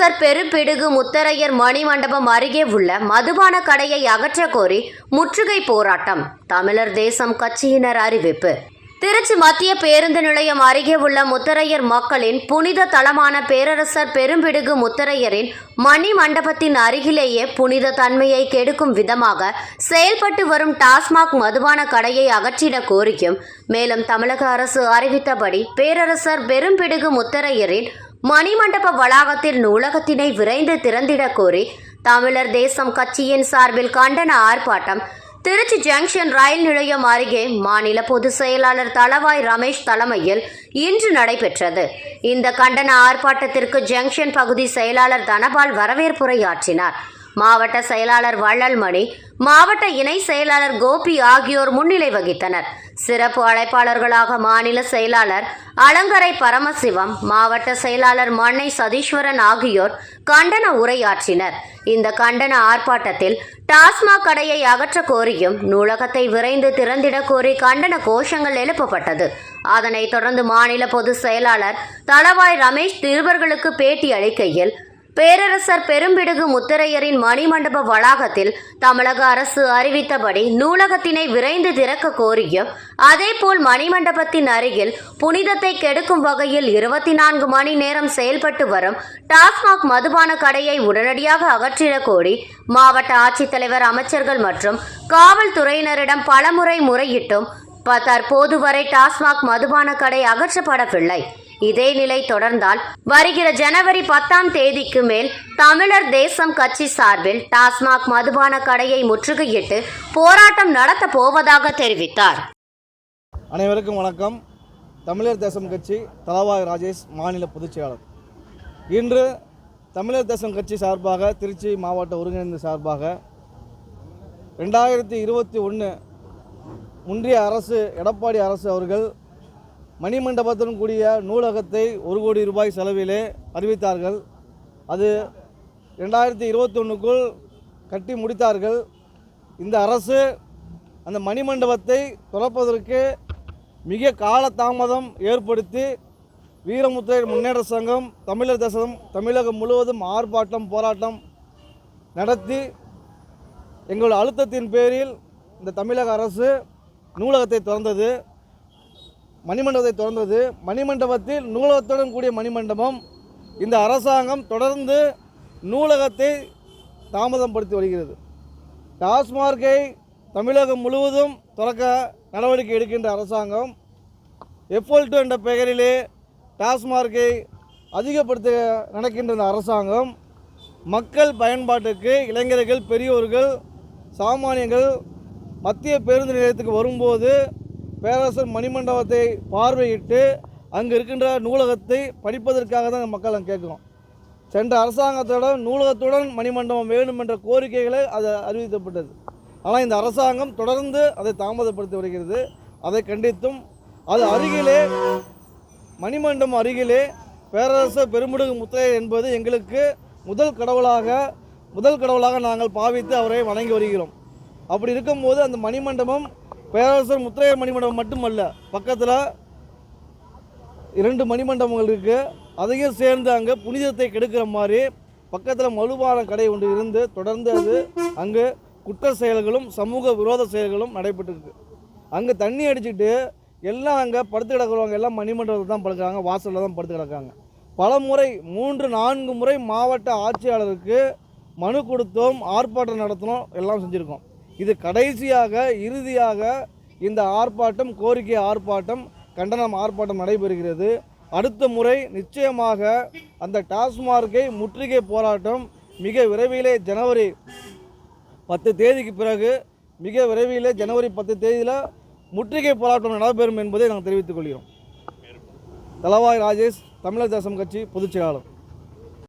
பேரரசர் பெரும்பிடுகு முத்தரையர் மணிமண்டபம் அருகே உள்ள மதுபான கடையை அகற்ற கோரி முற்றுகை போராட்டம். தமிழர் தேசம் கட்சியினர் அறிவிப்பு. திருச்சி மத்திய பேருந்து நிலையம் அருகே உள்ள முத்தரையர் மக்களின் புனித தலமான பேரரசர் பெரும்பிடுகு முத்தரையரின் மணி மண்டபத்தின் அருகிலேயே புனித தன்மையை கெடுக்கும் விதமாக செயல்பட்டு வரும் டாஸ்மாக் மதுபான கடையை அகற்றிட கோரியும் மேலும் தமிழக அரசு அறிவித்தபடி பேரரசர் பெரும்பிடுகு முத்தரையரின் மணிமண்டப வளாகத்தில் நூலகத்தினை விரைந்து திறந்திட கோரி தமிழர் தேசம் கட்சியின் சார்பில் கண்டன ஆர்ப்பாட்டம். திருச்சி ஜங்ஷன் ரயில் நிலையம் அருகே மாநில பொதுச் செயலாளர் தளவாய் ரமேஷ் தலைமையில் இன்று நடைபெற்றது. இந்த கண்டன ஆர்ப்பாட்டத்திற்கு ஜங்ஷன் பகுதி செயலாளர் தனபால் வரவேற்புரையாற்றினார். மாவட்ட செயலாளர் வள்ளல்மணி மாவட்ட இணை செயலாளர் கோபி ஆகியோர் முன்னிலை வகித்தனர். சிறப்பு அழைப்பாளர்களாக மாநில செயலாளர் அலங்கரை பரமசிவம் மாவட்ட செயலாளர் மண்ணை சதீஸ்வரன் ஆகியோர் கண்டன உரையாற்றினர். இந்த கண்டன ஆர்ப்பாட்டத்தில் டாஸ்மாக் கடையை அகற்ற கோரியும் நூலகத்தை விரைந்து திறந்திட கோரி கண்டன கோஷங்கள் எழுப்பப்பட்டது. அதனைத் தொடர்ந்து மாநில பொதுச் செயலாளர் தளவாய் ரமேஷ் நிருபர்களுக்கு பேட்டி அளிக்கையில் பேரரசர் பெரும்பிடுகு முத்தரையரின் மணிமண்டப வளாகத்தில் தமிழக அரசு அறிவித்தபடி நூலகத்தினை விரைந்து திறக்க கோரியும் அதேபோல் மணிமண்டபத்தின் அருகில் புனிதத்தை கெடுக்கும் வகையில் இருபத்தி நான்கு மணி நேரம் செயல்பட்டு வரும் டாஸ்மாக் மதுபான கடையை உடனடியாக அகற்றிட கோரி மாவட்ட ஆட்சித்தலைவர் அமைச்சர்கள் மற்றும் காவல்துறையினரிடம் பலமுறை முறையிட்டும் ப- தற்போது வரை டாஸ்மாக் மதுபான கடை அகற்றப்படவில்லை. இதே நிலை தொடர்ந்தால் வருகிற ஜனவரி பத்தாம் தேதிக்கு மேல் தமிழர் தேசம் கட்சி சார்பில் டாஸ்மாக் மதுபான கடையை முற்றுகையிட்டு போராட்டம் நடத்தப் போவதாக தெரிவித்தார். அனைவருக்கும் வணக்கம். தமிழர் தேசம் கட்சி தலவாய் ராஜேஷ் மாநில பொதுச் செயலாளர். இன்று தமிழர் தேசம் கட்சி சார்பாக திருச்சி மாவட்ட ஒருங்கிணைந்த சார்பாக ரெண்டாயிரத்தி இருபத்தி ஒன்று முன்றிய அரசு எடப்பாடி அரசு அவர்கள் மணிமண்டபத்துடன் கூடிய நூலகத்தை ஒரு கோடி ரூபாய் செலவிலே அறிவித்தார்கள். அது ரெண்டாயிரத்தி இருபத்தொன்றுக்குள் கட்டி முடித்தார்கள். இந்த அரசு அந்த மணிமண்டபத்தை துறப்பதற்கு மிக காலதாமதம் ஏற்படுத்தி வீரமுத்தையர் முன்னேற்ற சங்கம் தமிழர் தேசம் தமிழகம் முழுவதும் ஆர்ப்பாட்டம் போராட்டம் நடத்தி எங்கள் அழுத்தத்தின் பேரில் இந்த தமிழக அரசு நூலகத்தை திறந்தது. மணிமண்டபத்தை திறந்தது. மணிமண்டபத்தில் நூலகத்துடன் கூடிய மணிமண்டபம். இந்த அரசாங்கம் தொடர்ந்து நூலகத்தை தாமதப்படுத்தி வருகிறது. டாஸ்மார்க்கை தமிழகம் முழுவதும் திறக்க நடவடிக்கை எடுக்கின்ற அரசாங்கம் எஃப்எல் டூ என்ற பெயரிலே டாஸ்மார்க்கை அதிகப்படுத்த நடக்கின்ற இந்த அரசாங்கம் மக்கள் பயன்பாட்டுக்கு இளைஞர்கள் பெரியோர்கள் சாமானியங்கள் மத்திய பேருந்து நிலையத்துக்கு வரும்போது பேரரசர் மணிமண்டபத்தை பார்வையிட்டு அங்கே இருக்கின்ற நூலகத்தை படிப்பதற்காக தான் இந்த மக்கள் அங்கே கேட்குறோம். சென்ற அரசாங்கத்துடன் நூலகத்துடன் மணிமண்டபம் வேண்டும் என்ற கோரிக்கைகளை அது அறிவிக்கப்பட்டது. ஆனால் இந்த அரசாங்கம் தொடர்ந்து அதை தாமதப்படுத்தி வருகிறது. அதை கண்டித்தும் அது அருகிலே மணிமண்டபம் அருகிலே பேரரசர் பெருமுடுகு முத்தையர் என்பது எங்களுக்கு முதல் கடவுளாக முதல் கடவுளாக நாங்கள் பாவித்து அவரை வணங்கி வருகிறோம். அப்படி இருக்கும்போது அந்த மணிமண்டபம் பேரரசர் முத்தையர் மணிமண்டபம் மட்டுமல்ல பக்கத்தில் இரண்டு மணிமண்டபங்கள் இருக்குது அதையும் சேர்ந்து அங்கே புனிதத்தை கெடுக்கிற மாதிரி பக்கத்தில் மதுபான கடை ஒன்று இருந்து தொடர்ந்து அது அங்கே குற்ற செயல்களும் சமூக விரோத செயல்களும் நடைபெற்றிருக்கு. அங்கே தண்ணி அடிச்சுட்டு எல்லாம் அங்கே படுத்து கிடக்கிறவங்க எல்லாம் மணிமண்டபத்தில் தான் படுக்கிறாங்க வாசலில் தான் படுத்து கிடக்காங்க. பல முறை மூன்று நான்கு முறை மாவட்ட ஆட்சியாளருக்கு மனு கொடுத்தோம் ஆர்ப்பாட்டம் நடத்தினோம் எல்லாம் செஞ்சுருக்கோம். இது கடைசியாக இறுதியாக இந்த ஆர்ப்பாட்டம் கோரிக்கை ஆர்ப்பாட்டம் கண்டனம் ஆர்ப்பாட்டம் நடைபெறுகிறது. அடுத்த முறை நிச்சயமாக அந்த டாஸ்மார்க்கை முற்றுகை போராட்டம் மிக விரைவிலே ஜனவரி பத்து தேதிக்கு பிறகு மிக விரைவிலே ஜனவரி பத்து தேதியில் முற்றுகை போராட்டம் நடைபெறும் என்பதை நாங்கள் தெரிவித்துக் கொள்கிறோம். தலவாய் ராஜேஷ் தமிழர் தேசம் கட்சி பொதுச் செயலாளர்.